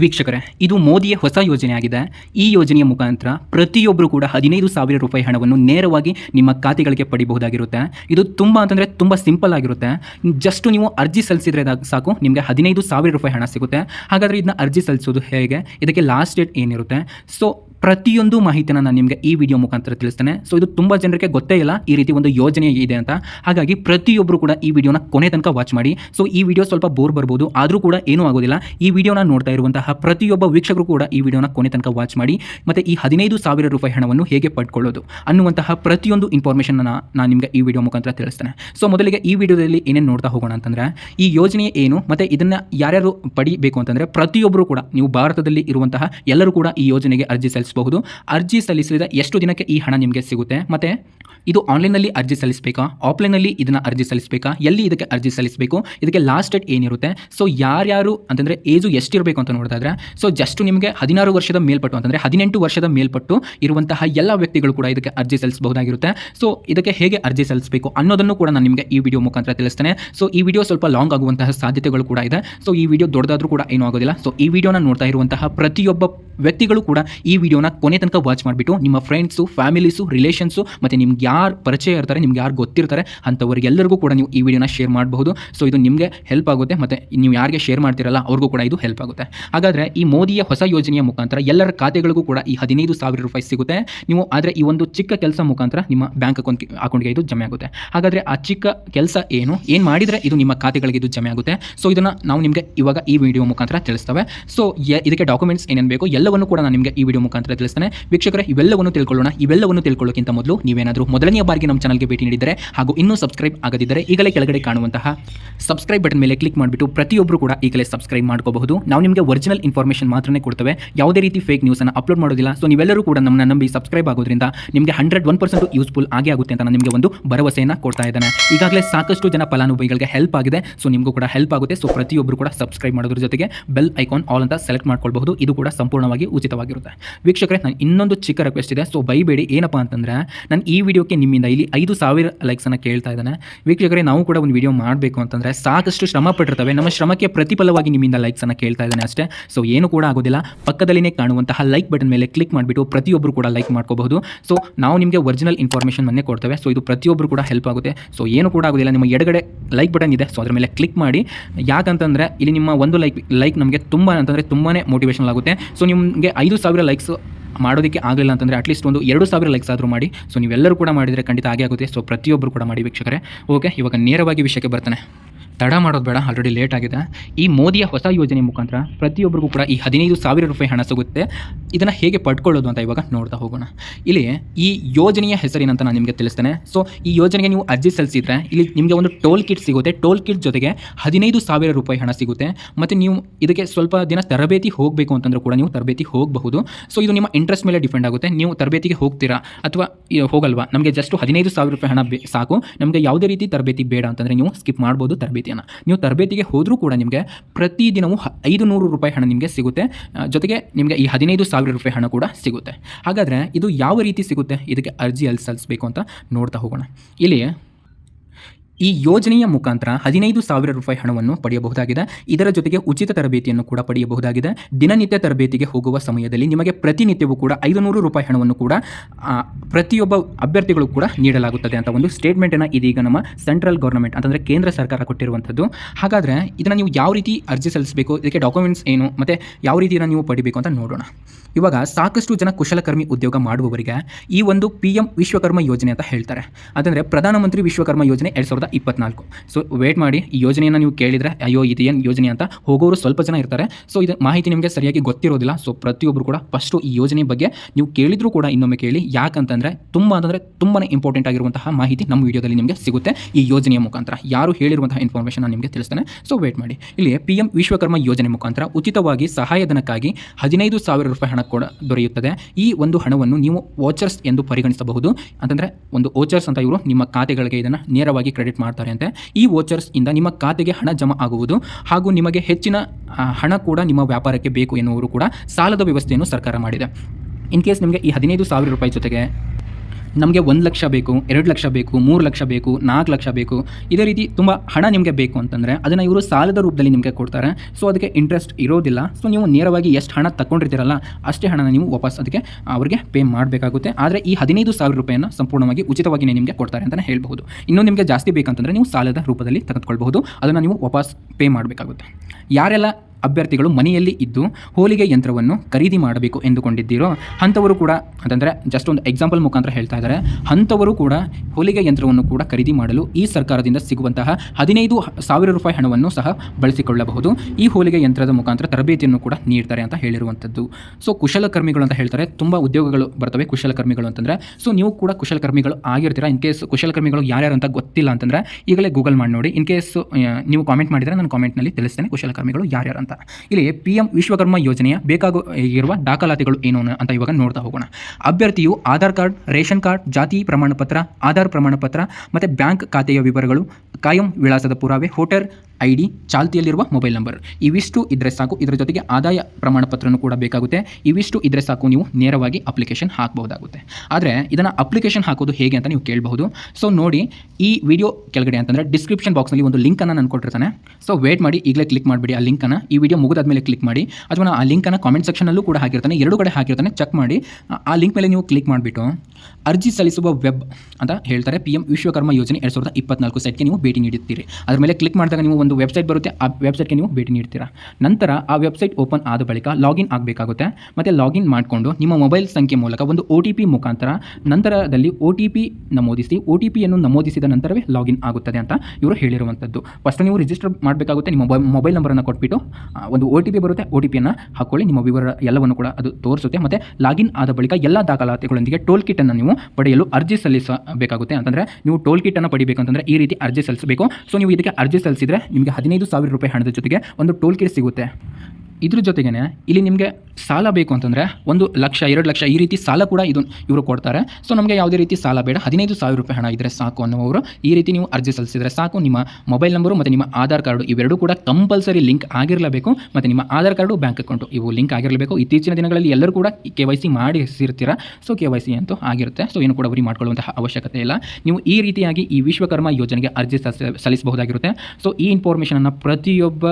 ವೀಕ್ಷಕರೇ, ಇದು ಮೋದಿಯ ಹೊಸ ಯೋಜನೆಯಾಗಿದೆ. ಈ ಯೋಜನೆಯ ಮುಖಾಂತರ ಪ್ರತಿಯೊಬ್ಬರು ಕೂಡ ಹದಿನೈದು ಸಾವಿರ ರೂಪಾಯಿ ಹಣವನ್ನು ನೇರವಾಗಿ ನಿಮ್ಮ ಖಾತೆಗಳಿಗೆ ಪಡಿಬಹುದಾಗಿರುತ್ತೆ. ಇದು ತುಂಬ ಅಂತಂದರೆ ತುಂಬ ಸಿಂಪಲ್ ಆಗಿರುತ್ತೆ. ಜಸ್ಟ್ ನೀವು ಅರ್ಜಿ ಸಲ್ಲಿಸಿದರೆ ಸಾಕು, ನಿಮಗೆ ಹದಿನೈದು ಸಾವಿರ ರೂಪಾಯಿ ಹಣ ಸಿಗುತ್ತೆ. ಹಾಗಾದರೆ ಇದನ್ನ ಅರ್ಜಿ ಸಲ್ಲಿಸೋದು ಹೇಗೆ? ಇದಕ್ಕೆ ಲಾಸ್ಟ್ ಡೇಟ್ ಏನಿರುತ್ತೆ? ಸೊ ಪ್ರತಿಯೊಂದು ಮಾಹಿತಿನ ನಾನು ನಿಮಗೆ ಈ ವಿಡಿಯೋ ಮುಖಾಂತರ ತಿಳಿಸ್ತೇನೆ. ಸೊ ಇದು ತುಂಬ ಜನರಿಗೆ ಗೊತ್ತೇ ಇಲ್ಲ, ಈ ರೀತಿ ಒಂದು ಯೋಜನೆ ಇದೆ ಅಂತ. ಹಾಗಾಗಿ ಪ್ರತಿಯೊಬ್ಬರು ಕೂಡ ಈ ವಿಡಿಯೋನ ಕೊನೆ ತನಕ ವಾಚ್ ಮಾಡಿ. ಸೊ ಈ ವಿಡಿಯೋ ಸ್ವಲ್ಪ ಬೋರ್ ಬರ್ಬೋದು, ಆದರೂ ಕೂಡ ಏನೂ ಆಗೋದಿಲ್ಲ. ಈ ವಿಡಿಯೋನ ನೋಡ್ತಾ ಇರುವಂತಹ ಪ್ರತಿಯೊಬ್ಬ ವೀಕ್ಷಕರು ಕೂಡ ಈ ವಿಡಿಯೋನ ಕೊನೆ ತನಕ ವಾಚ್ ಮಾಡಿ. ಮತ್ತು ಈ ಹದಿನೈದು ಸಾವಿರ ರೂಪಾಯಿ ಹಣವನ್ನು ಹೇಗೆ ಪಡ್ಕೊಳ್ಳೋದು ಅನ್ನುವಂತಹ ಪ್ರತಿಯೊಂದು ಇನ್ಫಾರ್ಮೇಷನ್ ನಾನು ನಿಮಗೆ ಈ ವಿಡಿಯೋ ಮುಖಾಂತರ ತಿಳಿಸ್ತೇನೆ. ಸೊ ಮೊದಲಿಗೆ ಈ ವಿಡಿಯೋದಲ್ಲಿ ಏನೇನು ನೋಡ್ತಾ ಹೋಗೋಣ ಅಂತಂದರೆ, ಈ ಯೋಜನೆ ಏನು, ಮತ್ತು ಇದನ್ನು ಯಾರ್ಯಾರು ಪಡಿಬೇಕು ಅಂತಂದರೆ ಪ್ರತಿಯೊಬ್ಬರು ಕೂಡ, ನೀವು ಭಾರತದಲ್ಲಿ ಇರುವಂತಹ ಎಲ್ಲರೂ ಕೂಡ ಈ ಯೋಜನೆಗೆ ಅರ್ಜಿ ಸಲ್ಲಿಸಬಹುದು. ಅರ್ಜಿ ಸಲ್ಲಿಸಿದ ಎಷ್ಟು ದಿನಕ್ಕೆ ಈ ಹಣ ನಿಮಗೆ ಸಿಗುತ್ತೆ? ಮತ್ತು, ಇದು ಆನ್ಲೈನಲ್ಲಿ ಅರ್ಜಿ ಸಲ್ಲಿಸಬೇಕಾ? ಆಫ್ಲೈನಲ್ಲಿ ಇದನ್ನು ಅರ್ಜಿ ಸಲ್ಲಿಸಬೇಕಾ? ಎಲ್ಲಿ ಇದಕ್ಕೆ ಅರ್ಜಿ ಸಲ್ಲಿಸಬೇಕು? ಇದಕ್ಕೆ ಲಾಸ್ಟ್ ಡೇಟ್ ಏನಿರುತ್ತೆ? ಸೊ ಯಾರ್ಯಾರು ಅಂತಂದರೆ ಏಜು ಎಷ್ಟಿರಬೇಕು ಅಂತ ನೋಡಿದ್ರೆ ಸೊ ಜಸ್ಟ್ ನಿಮಗೆ ಹದಿನಾರು ವರ್ಷದ ಮೇಲ್ಪಟ್ಟು ಅಂತಂದರೆ ಹದಿನೆಂಟು ವರ್ಷದ ಮೇಲ್ಪಟ್ಟು ಇರುವಂತಹ ಎಲ್ಲ ವ್ಯಕ್ತಿಗಳು ಕೂಡ ಇದಕ್ಕೆ ಅರ್ಜಿ ಸಲ್ಲಿಸಬಹುದಾಗಿರುತ್ತೆ. ಸೊ ಇದಕ್ಕೆ ಹೇಗೆ ಅರ್ಜಿ ಸಲ್ಲಿಸಬೇಕು ಅನ್ನೋದನ್ನು ಕೂಡ ನಾನು ನಿಮಗೆ ಈ ವಿಡಿಯೋ ಮುಖಾಂತರ ತಿಳಿಸ್ತೇನೆ. ಸೊ ಈ ವಿಡಿಯೋ ಸ್ವಲ್ಪ ಲಾಂಗ್ ಆಗುವಂತಹ ಸಾಧ್ಯತೆಗಳು ಕೂಡ ಇದೆ. ಸೊ ಈ ವಿಡಿಯೋ ದೊಡ್ಡದಾದರೂ ಕೂಡ ಏನೂ ಆಗೋದಿಲ್ಲ. ಸೊ ಈ ವಿಡಿಯೋನ ನೋಡ್ತಾ ಇರುವಂತಹ ಪ್ರತಿಯೊಬ್ಬ ವ್ಯಕ್ತಿಗಳು ಕೂಡ ಈ ವಿಡಿಯೋನ ಕೊನೆ ತನಕ ವಾಚ್ ಮಾಡಿಬಿಟ್ಟು ನಿಮ್ಮ ಫ್ರೆಂಡ್ಸು ಫ್ಯಾಮಿಲೀಸು ರಿಲೇಷನ್ಸು ಮತ್ತು ನಿಮ್ಗೆ ಯಾರು ಪರಿಚಯ ಇರ್ತಾರೆ, ನಿಮ್ಗೆ ಯಾರು ಗೊತ್ತಿರ್ತಾರೆ ಅಂಥವ್ರಿಗೆಲ್ಲರಿಗೂ ಕೂಡ ನೀವು ಈ ವಿಡಿಯೋನ ಶೇರ್ ಮಾಡಬಹುದು. ಸೊ ಇದು ನಿಮಗೆ ಹೆಲ್ಪ್ ಆಗುತ್ತೆ ಮತ್ತು ನೀವು ಯಾರಿಗೆ ಶೇರ್ ಮಾಡ್ತಿರಲ್ಲ, ಅವ್ರಿಗೂ ಕೂಡ ಇದು ಹೆಲ್ಪ್ ಆಗುತ್ತೆ. ಹಾಗಾದರೆ ಈ ಮೋದಿಯ ಹೊಸ ಯೋಜನೆಯ ಮುಖಾಂತರ ಎಲ್ಲರ ಖಾತೆಗಳಿಗೂ ಕೂಡ ಈ ಹದಿನೈದು ಸಾವಿರ ರೂಪಾಯಿ ಸಿಗುತ್ತೆ. ನೀವು ಆದರೆ ಈ ಒಂದು ಚಿಕ್ಕ ಕೆಲಸ ಮುಖಾಂತರ ನಿಮ್ಮ ಬ್ಯಾಂಕ್ ಅಕೌಂಟ್ ಅಕೌಂಟ್ಗೆ ಇದು ಜಮೆ ಆಗುತ್ತೆ. ಹಾಗಾದರೆ ಆ ಚಿಕ್ಕ ಕೆಲಸ ಏನು ಏನು ಮಾಡಿದರೆ ಇದು ನಿಮ್ಮ ಖಾತೆಗಳಿಗೆ ಇದು ಜಮೆ ಆಗುತ್ತೆ? ಸೊ ಇದನ್ನು ನಾವು ನಿಮಗೆ ಇವಾಗ ಈ ವಿಡಿಯೋ ಮುಖಾಂತರ ತಿಳಿಸ್ತವೆ. ಸೊ ಇದಕ್ಕೆ ಡಾಕ್ಯುಮೆಂಟ್ಸ್ ಏನೇನು ಬೇಕು, ಎಲ್ಲವನ್ನು ಕೂಡ ನಾನು ನಿಮಗೆ ಈ ವಿಡಿಯೋ ಮುಖಾಂತರ ತಿಳಿಸ್ತೇನೆ ವೀಕ್ಷಕರೇ, ಇವೆಲ್ಲವನ್ನು ತಿಳ್ಕೊಳ್ಳೋಣ. ಇವೆಲ್ಲವನ್ನು ತಿಳ್ಕೊಳ್ಳೋಕ್ಕಿಂತ ಮೊದಲು ನೀವೇನಾದರೂ ಮೊದಲನೆಯ ಬಾರಿಗೆ ನಮ್ಮ ಚಾನಲ್ಗೆ ಭೇಟಿ ನೀಡಿದರೆ ಹಾಗೂ ಇನ್ನೂ ಸಬ್ಸ್ಕ್ರೈಬ್ ಆಗದಿದ್ದರೆ ಈಗಲೇ ಕೆಳಗಡೆ ಕಾಣುವಂತಹ ಸಬ್ಸ್ಕ್ರೈಬ್ ಬಟನ್ ಮೇಲೆ ಕ್ಲಿಕ್ ಮಾಡಿಬಿಟ್ಟು ಪ್ರತಿಯೊಬ್ಬರು ಕೂಡ ಈಗಲೇ ಸಬ್ಸ್ಕ್ರೈಬ್ ಮಾಡ್ಕೋಬಹುದು. ನಾವು ನಿಮಗೆ ಒರಿಜಿನಲ್ ಇನ್ಫಾರ್ಮೇಷನ್ ಮಾತ್ರನೇ ಕೊಡ್ತೇವೆ. ಯಾವುದೇ ರೀತಿ ಫೇಕ್ ನ್ಯೂಸನ್ನು ಅಪ್ಲೋಡ್ ಮಾಡೋದಿಲ್ಲ. ಸೊ ನೀವೆಲ್ಲರೂ ಕೂಡ ನಮ್ಮನ್ನ ನಂಬಿ ಸಬ್ಸ್ಕ್ರೈಬ್ ಆಗೋದ್ರಿಂದ ನಿಮಗೆ ಹಂಡ್ರೆಡ್ ಒನ್ ಪರ್ಸೆಂಟ್ ಯೂಸ್ಫುಲ್ ಆಗಿ ಆಗುತ್ತೆ ಅಂತ ನಿಮಗೆ ಒಂದು ಭರವಸೆಯನ್ನು ಕೊಡ್ತಾ ಇದ್ದಾನೆ. ಈಗಾಗಲೇ ಸಾಕಷ್ಟು ಜನ ಫಲಾನುಭವಿಗಳಿಗೆ ಹೆಲ್ಪ್ ಆಗಿದೆ. ಸೊ ನಿಮಗೂ ಕೂಡ ಹೆಲ್ಪ್ ಆಗುತ್ತೆ. ಸೊ ಪ್ರತಿಯೊಬ್ಬರು ಕೂಡ ಸಬ್ಸ್ಕ್ರೈಬ್ ಮಾಡೋದ್ರ ಜೊತೆಗೆ ಬೆಲ್ ಐಕಾನ್ ಆಲ್ ಅಂತ ಸೆಲೆಕ್ಟ್ ಮಾಡ್ಕೊಳ್ಬಹುದು. ಇದು ಕೂಡ ಸಂಪೂರ್ಣವಾಗಿ ಉಚಿತವಾಗಿರುತ್ತೆ. ವೀಕ್ಷಕರೇ, ನಾನು ಇನ್ನೊಂದು ಚಿಕ್ಕ ರಿಕ್ವೆಸ್ಟ್ ಇದೆ. ಸೊ ಬೈಬೇಡಿ ಏನಪ್ಪ ಅಂತಂದರೆ, ನಾನು ಈ ವಿಡಿಯೋಕ್ಕೆ ನಿಮ್ಮಿಂದ ಇಲ್ಲಿ ಐದು ಸಾವಿರ ಲೈಕ್ಸನ್ನು ಕೇಳ್ತಾ ಇದ್ದಾನೆ. ವೀಕ್ಷಕರೇ, ನಾವು ಕೂಡ ಒಂದು ವಿಡಿಯೋ ಮಾಡಬೇಕು ಅಂತಂದರೆ, ಸಾಕಷ್ಟು ಶ್ರಮ ಪಟ್ಟಿರ್ತವೆ. ನಮ್ಮ ಶ್ರಮಕ್ಕೆ ಪ್ರತಿಫಲವಾಗಿ ನಿಮ್ಮಿಂದ ಲೈಕ್ಸನ್ನು ಕೇಳ್ತಾ ಇದ್ದಾನೆ ಅಷ್ಟೇ. ಸೊ ಏನು ಕೂಡ ಆಗೋದಿಲ್ಲ. ಪಕ್ಕದಲ್ಲಿನೇ ಕಾಣುವಂತಹ ಲೈಕ್ ಬಟನ್ ಮೇಲೆ ಕ್ಲಿಕ್ ಮಾಡಿಬಿಟ್ಟು ಪ್ರತಿಯೊಬ್ಬರು ಕೂಡ ಲೈಕ್ ಮಾಡ್ಕೋಬಹುದು. ಸೊ ನಾವು ನಿಮಗೆ ಒರಿಜಿನಲ್ ಇನ್ಫಾರ್ಮೇಷನ್ ಮನ್ನೇ ಕೊಡ್ತೇವೆ. ಸೊ ಇದು ಪ್ರತಿಯೊಬ್ಬರು ಕೂಡ ಹೆಲ್ಪ್ ಆಗುತ್ತೆ. ಸೊ ಏನು ಕೂಡ ಆಗೋದಿಲ್ಲ. ನಿಮ್ಮ ಎಡಗಡೆ ಲೈಕ್ ಬಟನ್ ಇದೆ. ಸೊ ಅದರ ಮೇಲೆ ಕ್ಲಿಕ್ ಮಾಡಿ. ಯಾಕಂತಂದರೆ, ಇಲ್ಲಿ ನಿಮ್ಮ ಒಂದು ಲೈಕ್ ಲೈಕ್ ನಮಗೆ ತುಂಬ ಅಂತಂದರೆ ತುಂಬಾ ಮೋಟಿವೇಶನ್ ಆಗುತ್ತೆ. ಸೊ ನಿಮಗೆ ಐದು ಸಾವಿರ ಲೈಕ್ಸ್ ಮಾಡೋದಕ್ಕೆ ಆಗಲಿಲ್ಲ ಅಂತಂದರೆ ಅಟ್ಲೀಸ್ಟ್ ಒಂದು ಎರಡು ಸಾವಿರ ಲೈಕ್ಸ್ ಆದರೂ ಮಾಡಿ. ಸೊ ನೀವೆಲ್ಲರೂ ಕೂಡ ಮಾಡಿದರೆ ಖಂಡಿತ ಆಗೇ ಆಗುತ್ತೆ. ಸೊ ಪ್ರತಿಯೊಬ್ಬರು ಕೂಡ ಮಾಡಿ ವೀಕ್ಷಕರೇ. ಓಕೆ ಇವಾಗ ನೇರವಾಗಿ ವಿಷಯಕ್ಕೆ ಬರ್ತಾನೆ. ತಡ ಮಾಡೋದು ಬೇಡ ಆಲ್ರೆಡಿ ಲೇಟ್ ಆಗಿದೆ. ಈ ಮೋದಿಯ ಹೊಸ ಯೋಜನೆ ಮುಖಾಂತರ ಪ್ರತಿಯೊಬ್ಬರಿಗೂ ಕೂಡ ಈ ಹದಿನೈದು ಸಾವಿರ ರೂಪಾಯಿ ಹಣ ಸಿಗುತ್ತೆ. ಇದನ್ನು ಹೇಗೆ ಪಡ್ಕೊಳ್ಳೋದು ಅಂತ ಇವಾಗ ನೋಡ್ತಾ ಹೋಗೋಣ. ಇಲ್ಲಿ ಈ ಯೋಜನೆಯ ಹೆಸರಿನಂತ ನಾನು ನಿಮಗೆ ತಿಳಿಸ್ತೇನೆ. ಸೊ ಈ ಯೋಜನೆಗೆ ನೀವು ಅರ್ಜಿ ಸಲ್ಲಿಸಿದ್ರೆ ಇಲ್ಲಿ ನಿಮಗೆ ಒಂದು ಟೋಲ್ ಕಿಟ್ ಸಿಗುತ್ತೆ. ಟೋಲ್ ಕಿಟ್ ಜೊತೆಗೆ ಹದಿನೈದು ಸಾವಿರ ರೂಪಾಯಿ ಹಣ ಸಿಗುತ್ತೆ. ಮತ್ತು ನೀವು ಇದಕ್ಕೆ ಸ್ವಲ್ಪ ದಿನ ತರಬೇತಿ ಹೋಗಬೇಕು ಅಂತಂದ್ರೆ ಕೂಡ ನೀವು ತರಬೇತಿ ಹೋಗಬಹುದು. ಸೊ ಇದು ನಿಮ್ಮ ಇಂಟ್ರೆಸ್ಟ್ ಮೇಲೆ ಡಿಪೆಂಡ್ ಆಗುತ್ತೆ. ನೀವು ತರಬೇತಿಗೆ ಹೋಗ್ತೀರಾ? ಅಥವಾ ಹೋಗಲ್ವಾ? ನಮಗೆ ಜಸ್ಟ್ ಹದಿನೈದು ಸಾವಿರ ರೂಪಾಯಿ ಹಣ ಸಾಕು. ನಮಗೆ ಯಾವುದೇ ರೀತಿ ತರಬೇತಿ ಬೇಡ ಅಂತಂದರೆ ನೀವು ಸ್ಕಿಪ್ ಮಾಡ್ಬೋದು ತರಬೇತಿಯನ್ನು. ನೀವು ತರಬೇತಿಗೆ ಹೋದರೂ ಕೂಡ ನಿಮಗೆ ಪ್ರತಿದಿನವೂ ಐದು ನೂರು ರೂಪಾಯಿ ಹಣ ನಿಮಗೆ ಸಿಗುತ್ತೆ. ಜೊತೆಗೆ ನಿಮಗೆ ಈ ಹದಿನೈದು ಸಾವಿರ ರೂಪಾಯಿ ಹಣ ಕೂಡ ಸಿಗುತ್ತೆ. ಹಾಗಾದರೆ ಇದು ಯಾವ ರೀತಿ ಸಿಗುತ್ತೆ? ಇದಕ್ಕೆ ಅರ್ಜಿ ಅಲ್ಲಿ ಸಲ್ಲಿಸಬೇಕು ಅಂತ ನೋಡ್ತಾ ಹೋಗೋಣ. ಇಲ್ಲಿ ಈ ಯೋಜನೆಯ ಮುಖಾಂತರ ಹದಿನೈದು ಸಾವಿರ ರೂಪಾಯಿ ಹಣವನ್ನು ಪಡೆಯಬಹುದಾಗಿದೆ. ಇದರ ಜೊತೆಗೆ ಉಚಿತ ತರಬೇತಿಯನ್ನು ಕೂಡ ಪಡೆಯಬಹುದಾಗಿದೆ. ದಿನನಿತ್ಯ ತರಬೇತಿಗೆ ಹೋಗುವ ಸಮಯದಲ್ಲಿ ನಿಮಗೆ ಪ್ರತಿನಿತ್ಯವೂ ಕೂಡ ಐದು ನೂರು ರೂಪಾಯಿ ಹಣವನ್ನು ಕೂಡ ಪ್ರತಿಯೊಬ್ಬ ಅಭ್ಯರ್ಥಿಗಳು ಕೂಡ ನೀಡಲಾಗುತ್ತದೆ ಅಂತ ಒಂದು ಸ್ಟೇಟ್ಮೆಂಟನ್ನು ಇದೀಗ ನಮ್ಮ ಸೆಂಟ್ರಲ್ ಗೌರ್ಮೆಂಟ್ ಅಂತಂದರೆ ಕೇಂದ್ರ ಸರ್ಕಾರ ಕೊಟ್ಟಿರುವಂಥದ್ದು. ಹಾಗಾದರೆ ಇದನ್ನು ನೀವು ಯಾವ ರೀತಿ ಅರ್ಜಿ ಸಲ್ಲಿಸಬೇಕು, ಇದಕ್ಕೆ ಡಾಕ್ಯುಮೆಂಟ್ಸ್ ಏನು, ಮತ್ತು ಯಾವ ರೀತಿ ನೀವು ಪಡಿಬೇಕು ಅಂತ ನೋಡೋಣ. ಇವಾಗ ಸಾಕಷ್ಟು ಜನ ಕುಶಲಕರ್ಮಿ ಉದ್ಯೋಗ ಮಾಡುವವರಿಗೆ ಈ ಒಂದು ಪಿ ಎಂ ವಿಶ್ವಕರ್ಮ ಯೋಜನೆ ಅಂತ ಹೇಳ್ತಾರೆ. ಅದಂದರೆ ಪ್ರಧಾನಮಂತ್ರಿ ವಿಶ್ವಕರ್ಮ ಯೋಜನೆ ಎರಡು ಸಾವಿರದ ಇಪ್ಪತ್ನಾಲ್ಕು. ಸೊ ವೇಟ್ ಮಾಡಿ, ಈ ಯೋಜನೆಯನ್ನು ನೀವು ಕೇಳಿದರೆ, ಅಯ್ಯೋ ಇದೇನು ಯೋಜನೆ ಅಂತ ಹೋಗೋರು ಸ್ವಲ್ಪ ಜನ ಇರ್ತಾರೆ. ಸೊ ಇದು ಮಾಹಿತಿ ನಿಮಗೆ ಸರಿಯಾಗಿ ಗೊತ್ತಿರೋದಿಲ್ಲ. ಸೊ ಪ್ರತಿಯೊಬ್ಬರು ಕೂಡ ಫಸ್ಟು ಈ ಯೋಜನೆ ಬಗ್ಗೆ ನೀವು ಕೇಳಿದರೂ ಕೂಡ ಇನ್ನೊಮ್ಮೆ ಕೇಳಿ. ಯಾಕಂತಂದರೆ, ತುಂಬ ಅಂತಂದರೆ ತುಂಬಾ ಇಂಪಾರ್ಟೆಂಟ್ ಆಗಿರುವಂತಹ ಮಾಹಿತಿ ನಮ್ಮ ವಿಡಿಯೋದಲ್ಲಿ ನಿಮಗೆ ಸಿಗುತ್ತೆ. ಈ ಯೋಜನೆಯ ಮುಖಾಂತರ. ಯಾರು ಹೇಳಿರುವಂತಹ ಇನ್ಫಾರ್ಮೇಷನ್ ನಾನು ನಿಮಗೆ ತಿಳಿಸ್ತೇನೆ. ಸೊ ವೇಟ್ ಮಾಡಿ. ಇಲ್ಲಿ ಪಿ ಎಂ ವಿಶ್ವಕರ್ಮ ಯೋಜನೆ ಮುಖಾಂತರ ಉಚಿತವಾಗಿ ಸಹಾಯಧನಕ್ಕಾಗಿ ಹದಿನೈದು ಸಾವಿರ ರೂಪಾಯಿ ಹಣ ಕೂಡ ದೊರೆಯುತ್ತದೆ. ಈ ಒಂದು ಹಣವನ್ನು ನೀವು ವೋಚರ್ಸ್ ಎಂದು ಪರಿಗಣಿಸಬಹುದು. ಅಂತಂದರೆ, ಒಂದು ವೋಚರ್ಸ್ ಅಂತ ಇವರು ನಿಮ್ಮ ಖಾತೆಗಳಿಗೆ ಇದನ್ನು ನೇರವಾಗಿ ಕ್ರೆಡಿಟ್ ಮಾಡ್ತಾರೆ ಅಂತೆ ಈ ವೋಚರ್ಸ್ ಇಂದ ನಿಮ್ಮ ಖಾತೆಗೆ ಹಣ ಜಮಾ ಆಗುವುದು ಹಾಗೂ ನಿಮಗೆ ಹೆಚ್ಚಿನ ಹಣ ಕೂಡ ನಿಮ್ಮ ವ್ಯಾಪಾರಕ್ಕೆ ಬೇಕು ಎನ್ನುವರು ಕೂಡ ಸಾಲದ ವ್ಯವಸ್ಥೆಯನ್ನು ಸರ್ಕಾರ ಮಾಡಿದೆ. ಇನ್ ಕೇಸ್ ನಿಮಗೆ ಈ ಹದಿನೈದು ಸಾವಿರ ರೂಪಾಯಿ ಜೊತೆಗೆ ನಮಗೆ ಒಂದು ಲಕ್ಷ ಬೇಕು, ಎರಡು ಲಕ್ಷ ಬೇಕು, ಮೂರು ಲಕ್ಷ ಬೇಕು, ನಾಲ್ಕು ಲಕ್ಷ ಬೇಕು, ಇದೇ ರೀತಿ ತುಂಬ ಹಣ ನಿಮಗೆ ಬೇಕು ಅಂತಂದರೆ ಅದನ್ನು ಇವರು ಸಾಲದ ರೂಪದಲ್ಲಿ ನಿಮಗೆ ಕೊಡ್ತಾರೆ. ಸೊ ಅದಕ್ಕೆ ಇಂಟ್ರೆಸ್ಟ್ ಇರೋದಿಲ್ಲ. ಸೊ ನೀವು ನೇರವಾಗಿ ಎಷ್ಟು ಹಣ ತಗೊಂಡಿರ್ತೀರಲ್ಲ ಅಷ್ಟೇ ಹಣನ ನೀವು ವಾಪಸ್ ಅದಕ್ಕೆ ಅವರಿಗೆ ಪೇ ಮಾಡಬೇಕಾಗುತ್ತೆ. ಆದರೆ ಈ ಹದಿನೈದು ಸಾವಿರ ರೂಪಾಯಿಯನ್ನು ಸಂಪೂರ್ಣವಾಗಿ ಉಚಿತವಾಗಿಯೇ ನಿಮಗೆ ಕೊಡ್ತಾರೆ ಅಂತಲೇ ಹೇಳಬಹುದು. ಇನ್ನೂ ನಿಮಗೆ ಜಾಸ್ತಿ ಬೇಕಂತಂದರೆ ನೀವು ಸಾಲದ ರೂಪದಲ್ಲಿ ತೆಗೆದುಕೊಳ್ಬಹುದು. ಅದನ್ನು ನೀವು ವಾಪಸ್ ಪೇ ಮಾಡಬೇಕಾಗುತ್ತೆ. ಯಾರೆಲ್ಲ ಅಭ್ಯರ್ಥಿಗಳು ಮನೆಯಲ್ಲಿ ಇದ್ದು ಹೋಲಿಗೆ ಯಂತ್ರವನ್ನು ಖರೀದಿ ಮಾಡಬೇಕು ಎಂದುಕೊಂಡಿದ್ದೀರೋ ಅಂಥವರು ಕೂಡ, ಅಂತಂದರೆ ಜಸ್ಟ್ ಒಂದು ಎಕ್ಸಾಂಪಲ್ ಮುಖಾಂತರ ಹೇಳ್ತಾ ಇದ್ದಾರೆ, ಅಂಥವರು ಕೂಡ ಹೋಲಿಗೆ ಯಂತ್ರವನ್ನು ಕೂಡ ಖರೀದಿ ಮಾಡಲು ಈ ಸರ್ಕಾರದಿಂದ ಸಿಗುವಂತಹ ಹದಿನೈದು ಸಾವಿರ ರೂಪಾಯಿ ಹಣವನ್ನು ಸಹ ಬಳಸಿಕೊಳ್ಳಬಹುದು. ಈ ಹೋಲಿಗೆ ಯಂತ್ರದ ಮುಖಾಂತರ ತರಬೇತಿಯನ್ನು ಕೂಡ ನೀಡ್ತಾರೆ ಅಂತ ಹೇಳಿರುವಂಥದ್ದು. ಸೊ ಕುಶಲಕರ್ಮಿಗಳು ಅಂತ ಹೇಳ್ತಾರೆ, ತುಂಬ ಉದ್ಯೋಗಗಳು ಬರ್ತವೆ ಕುಶಲಕರ್ಮಿಗಳು ಅಂತಂದರೆ. ಸೊ ನೀವು ಕೂಡ ಕುಶಲಕರ್ಮಿಗಳು ಆಗಿರ್ತೀರಾ? ಇನ್ ಕೇಸ್ ಕುಶಲಕರ್ಮಿಗಳು ಯಾರ್ಯಾರು ಅಂತ ಗೊತ್ತಿಲ್ಲ ಅಂತಂದರೆ ಈಗಲೇ ಗೂಗಲ್ ಮಾಡಿ ನೋಡಿ. ಇನ್ ಕೇಸ್ ನೀವು ಕಾಮೆಂಟ್ ಮಾಡಿದರೆ ನಾನು ಕಾಮೆಂಟ್ನಲ್ಲಿ ತಿಳಿಸ್ತೇನೆ ಕುಶಲಕರ್ಮಿಗಳು ಯಾರ್ಯಾರು ಅಂತ. ಇಲ್ಲಿ ಪಿ ಎಂ ವಿಶ್ವಕರ್ಮ ಯೋಜನೆಯ ಬೇಕಾಗಿರುವ ದಾಖಲಾತಿಗಳು ಏನು ಅಂತ ಇವಾಗ ನೋಡ್ತಾ ಹೋಗೋಣ. ಅಭ್ಯರ್ಥಿಯು ಆಧಾರ್ ಕಾರ್ಡ್, ರೇಷನ್ ಕಾರ್ಡ್, ಜಾತಿ ಪ್ರಮಾಣಪತ್ರ, ಆಧಾರ್ ಪ್ರಮಾಣ ಪತ್ರ ಮತ್ತು ಬ್ಯಾಂಕ್ ಖಾತೆಯ ವಿವರಗಳು, ಕಾಯಂ ವಿಳಾಸದ ಪುರಾವೆ ವೋಟರ್ ಐ ಡಿ ಚಾಲ್ತಿಯಲ್ಲಿರುವ ಮೊಬೈಲ್ ನಂಬರ್. ಇವಿಷ್ಟು ಇದ್ದರೆ ಸಾಕು, ಇದರ ಜೊತೆಗೆ ಆದಾಯ ಪ್ರಮಾಣ ಪತ್ರನೂ ಕೂಡ ಬೇಕಾಗುತ್ತೆ. ಇವಿಷ್ಟು ಇದ್ದರೆ ಸಾಕು, ನೀವು ನೇರವಾಗಿ ಅಪ್ಲಿಕೇಶನ್ ಹಾಕಬಹುದಾಗುತ್ತೆ. ಆದರೆ, ಇದನ್ನು ಅಪ್ಲಿಕೇಶನ್ ಹಾಕೋದು ಹೇಗೆ ಅಂತ ನೀವು ಕೇಳಬಹುದು. ಸೊ, ನೋಡಿ, ಈ ವಿಡಿಯೋ ಕೆಳಗಡೆ ಅಂತಂದರೆ ಡಿಸ್ಕ್ರಿಪ್ಷನ್ ಬಾಕ್ಸ್ನಲ್ಲಿ ಒಂದು ಲಿಂಕನ್ನು ನಾನು ಕೊಟ್ಟಿರ್ತಾನೆ. ಸೊ, ವೇಟ್ ಮಾಡಿ, ಈಗಲೇ ಕ್ಲಿಕ್ ಮಾಡಿಬಿಡಿ ಆ ಲಿಂಕನ್ನು. ಈ ವಿಡಿಯೋ ಮುಗಿದಾದ್ಮೇಲೆ ಕ್ಲಿಕ್ ಮಾಡಿ. ಅಥವಾ ಆ ಲಿಂಕನ್ನು ಕಾಮೆಂಟ್ ಸೆಕ್ಷನಲ್ಲೂ ಕೂಡ ಹಾಕಿರ್ತಾನೆ, ಎರಡು ಕಡೆ ಹಾಕಿರ್ತಾನೆ ಚೆಕ್ ಮಾಡಿ. ಆ- ಆ ಲಿಂಕ್ ಮೇಲೆ ನೀವು ಕ್ಲಿಕ್ ಮಾಡಿಬಿಟ್ಟು ಅರ್ಜಿ ಸಲ್ಲಿಸುವ ವೆಬ್ ಅಂತ ಹೇಳ್ತಾರೆ ಪಿ ಎಂ ವಿಶ್ವಕರ್ಮ ಯೋಜನೆ ಎರಡು ಸಾವಿರದ ಇಪ್ಪತ್ನಾಲ್ಕು ಸೈಟ್ಗೆ ನೀವು ಭೇಟಿ ನೀಡುತ್ತೀರಿ. ಅದರ ಮೇಲೆ ಕ್ಲಿಕ್ ಮಾಡಿದಾಗ ನೀವು ಒಂದು ವೆಬ್ಸೈಟ್ ಬರುತ್ತೆ, ಆ ವೆಬ್ಸೈಟ್ಗೆ ನೀವು ಭೇಟಿ ನೀಡ್ತೀರಾ. ನಂತರ ಆ ವೆಬ್ಸೈಟ್ ಓಪನ್ ಆದ ಬಳಿಕ ಲಾಗಿನ್ ಆಗಬೇಕಾಗುತ್ತೆ. ಮತ್ತು ಲಾಗಿನ್ ಮಾಡಿಕೊಂಡು ನಿಮ್ಮ ಮೊಬೈಲ್ ಸಂಖ್ಯೆ ಮೂಲಕ ಒಂದು ಒ ಟಿ ಮುಖಾಂತರ ನಂತರದಲ್ಲಿ ಒ ಟಿ ಪಿ ನಮೂದಿಸಿ, ಒ ಟಿ ಪಿಯನ್ನು ನಮೂದಿಸಿದ ನಂತರವೇ ಲಾಗಿನ್ ಆಗುತ್ತದೆ ಅಂತ ಇವರು ಹೇಳಿರುವಂಥದ್ದು. ಫಸ್ಟ್ ನೀವು ರಿಜಿಸ್ಟರ್ ಮಾಡಬೇಕಾಗುತ್ತೆ, ನಿಮ್ಮ ಮೊಬೈಲ್ ನಂಬರನ್ನು ಕೊಟ್ಬಿಟ್ಟು ಒಂದು ಒ ಬರುತ್ತೆ, ಒ ಟಿ ಪಿಯನ್ನು ಹಾಕ್ಕೊಳ್ಳಿ ನಿಮ್ಮ ವಿವರ ಎಲ್ಲವನ್ನು ಕೂಡ ಅದು ತೋರಿಸುತ್ತೆ. ಮತ್ತು ಲಾಗಿನ್ ಆದ ಬಳಿಕ ಎಲ್ಲ ದಾಖಲಾತಿಗಳೊಂದಿಗೆ ಟೋಲ್ ಕಿಟ್ಟನ್ನು ನೀವು ಪಡೆಯಲು ಅರ್ಜಿ ಸಲ್ಲಿಸಬೇಕಾಗುತ್ತೆ. ಅಂತಂದರೆ ನೀವು ಟೋಲ್ ಕಿಟ್ಟನ್ನು ಪಡಿಬೇಕಂತಂದರೆ ಈ ರೀತಿ ಅರ್ಜಿ ಸಲ್ಲಿಸಬೇಕು. ಸೊ ನೀವು ಇದಕ್ಕೆ ಅರ್ಜಿ ಸಲ್ಲಿಸಿದರೆ ನಿಮಗೆ ಹದಿನೈದು ಸಾವಿರ ರೂಪಾಯಿ ಹಣದ ಜೊತೆಗೆ ಒಂದು ಟೋಲ್ ಕಿಟ್ ಸಿಗುತ್ತೆ. ಇದ್ರ ಜೊತೆಗೇ ಇಲ್ಲಿ ನಿಮಗೆ ಸಾಲ ಬೇಕು ಅಂತಂದರೆ ಒಂದು ಲಕ್ಷ, ಎರಡು ಲಕ್ಷ ಈ ರೀತಿ ಸಾಲ ಕೂಡ ಇದು ಇವರು ಕೊಡ್ತಾರೆ. ಸೊ ನಮಗೆ ಯಾವುದೇ ರೀತಿ ಸಾಲ ಬೇಡ. ಹದಿನೈದು ಸಾವಿರ ರೂಪಾಯಿ ಹಣ ಇದ್ದರೆ ಸಾಕು ಅನ್ನುವವರು ಈ ರೀತಿ ನೀವು ಅರ್ಜಿ ಸಲ್ಲಿಸಿದರೆ ಸಾಕು. ನಿಮ್ಮ ಮೊಬೈಲ್ ನಂಬರು ಮತ್ತು ನಿಮ್ಮ ಆಧಾರ್ ಕಾರ್ಡು ಇವೆರಡೂ ಕೂಡ ಕಂಪಲ್ಸರಿ ಲಿಂಕ್ ಆಗಿರಲೇಬೇಕು. ಮತ್ತು ನಿಮ್ಮ ಆಧಾರ್ ಕಾರ್ಡು ಬ್ಯಾಂಕ್ ಅಕೌಂಟು ಇವು ಲಿಂಕ್ ಆಗಿರಲೇಬೇಕು. ಇತ್ತೀಚಿನ ದಿನಗಳಲ್ಲಿ ಎಲ್ಲರೂ ಕೂಡ ಕೆ ವೈ ಸಿ ಮಾಡಿಸಿರ್ತೀರ? ಸೊ ಕೆ ವೈ ಸಿ ಅಂತೂ ಆಗಿರುತ್ತೆ. ಸೊ ಏನು ಕೂಡ ವರಿ ಮಾಡ್ಕೊಳ್ಳುವಂತಹ ಅವಶ್ಯಕತೆ ಇಲ್ಲ. ನೀವು ಈ ರೀತಿಯಾಗಿ ಈ ವಿಶ್ವಕರ್ಮ ಯೋಜನೆಗೆ ಅರ್ಜಿ ಸಲ್ಲಿಸ- ಸಲ್ಲಿಸಬಹುದಾಗಿರುತ್ತೆ. ಸೊ ಈ ಇನ್ಫಾರ್ಮೇಷನನ್ನು ಪ್ರತಿಯೊಬ್ಬ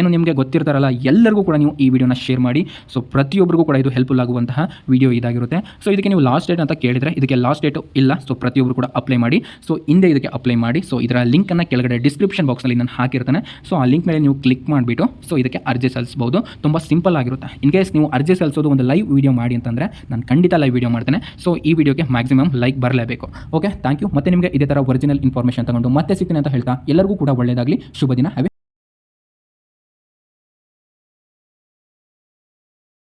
ಏನು ನಿಮಗೆ ಗೊತ್ತಿರ್ತಾರಲ್ಲ, ಎಲ್ಲರಿಗೂ ಕೂಡ ನೀವು ಈ ವಿಡಿಯೋನ ಶೇರ್ ಮಾಡಿ. ಸೊ ಪ್ರತಿಯೊಬ್ಬರಿಗೂ ಕೂಡ ಇದು ಹೆಲ್ಪ್ಫುಲ್ ಆಗುವಂತಹ ವಿಡಿಯೋ ಇದಾಗಿರುತ್ತೆ. ಸೊ ಇದಕ್ಕೆ ನೀವು ಲಾಸ್ಟ್ ಡೇಟ್ ಅಂತ ಕೇಳಿದರೆ, ಇದಕ್ಕೆ ಲಾಸ್ಟ್ ಡೇಟು ಇಲ್ಲ. ಸೊ ಪ್ರತಿಯೊಬ್ಬರು ಕೂಡ ಅಪ್ಲೈ ಮಾಡಿ. ಸೊ ಹಿಂದೆ ಇದಕ್ಕೆ ಅಪ್ಲೈ ಮಾಡಿ. ಸೊ ಇದರ ಲಿಂಕನ್ನು ಕೆಳಗಡೆ ಡಿಸ್ಕ್ರಿಪ್ಷನ್ ಬಾಕ್ಸಲ್ಲಿ ನಾನು ಹಾಕಿರ್ತಾನೆ. ಸೊ ಆ ಲಿಂಕ್ ಮೇಲೆ ನೀವು ಕ್ಲಿಕ್ ಮಾಡಿಬಿಟ್ಟು ಸೊ ಇದಕ್ಕೆ ಅರ್ಜಿ ಸಲ್ಲಿಸ್ಬೋದು ತುಂಬ ಸಿಂಪಲ್ ಆಗಿರುತ್ತೆ. ಇನ್ ಕೇಸ್ ನೀವು ಅರ್ಜಿ ಸಲ್ಲಿಸೋದು ಒಂದು ಲೈವ್ ವಿಡಿಯೋ ಮಾಡಿ ಅಂತಂದರೆ, ನಾನು ಖಂಡಿತ ಲೈವ್ ವಿಡಿಯೋ ಮಾಡ್ತೇನೆ. ಸೊ ಈ ವಿಡಿಯೋಗೆ ಮ್ಯಾಕ್ಸಿಮಮ್ ಲೈಕ್ ಬರಲೇಬೇಕು. ಓಕೆ ಥ್ಯಾಂಕ್ ಯು ಮತ್ತೆ ನಿಮಗೆ ಇದೇ ಥರ ಒರಿಜಿನಲ್ ಇನ್ಫಾರ್ಮೇಷನ್ ತಗೊಂಡು ಮತ್ತೆ ಸಿಗ್ತೀನಿ ಅಂತ ಹೇಳ್ತಾ, ಎಲ್ಲರಿಗೂ ಕೂಡ ಒಳ್ಳೆಯದಾಗಲಿ ಶುಭ ದಿನ.